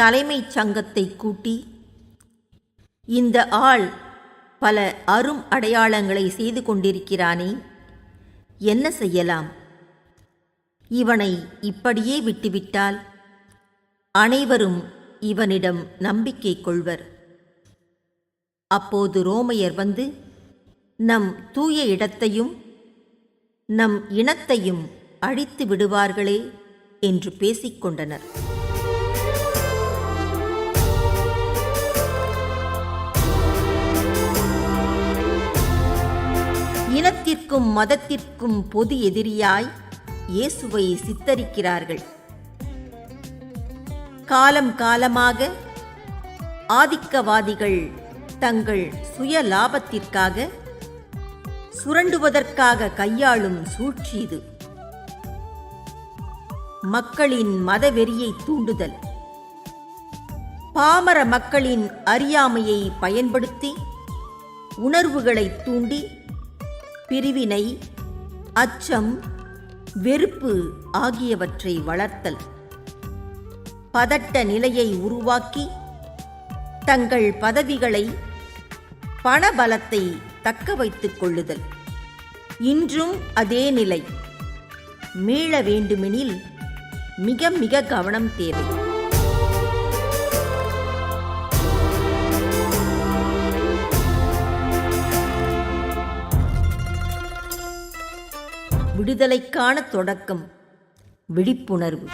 தலைமைச் சங்கத்தை கூட்டி இந்த ஆள் பல அரும் அடையாளங்களை செய்து கொண்டிருக்கிறானே என்ன செய்யலாம்? இவனை இப்படியே விட்டுவிட்டால் அனைவரும் இவனிடம் நம்பிக்கை கொள்வர். அப்போது ரோமையர் வந்து நம் தூய இடத்தையும் நம் இனத்தையும் அழித்து விடுவார்களே என்று பேசிக்கொண்டனர் இனத்திற்கும் மதத்திற்கும் பொது எதிரியாய் இயேசுவை சித்தரிக்கிறார்கள். காலம் காலமாக ஆதிக்கவாதிகள் தங்கள் சுய லாபத்திற்காக சுரண்டுவதற்காக கையாளும் சூழ்ச்சி இது. மக்களின் மதவெறியை தூண்டுதல். பாமர மக்களின் அறியாமையை பயன்படுத்தி உணர்வுகளை தூண்டி பிரிவினை அச்சம் வெறுப்பு ஆகியவற்றை வளர்த்தல். பதட்ட நிலையை உருவாக்கி தங்கள் பதவிகளை பணபலத்தை தக்க வைத்துக் கொள்ளுதல். இன்றும் அதே நிலை. மீள வேண்டுமெனில் மிக மிக கவனம் தேவை. விடுதலைக்கான தொடக்கம். விழிப்புணர்வு.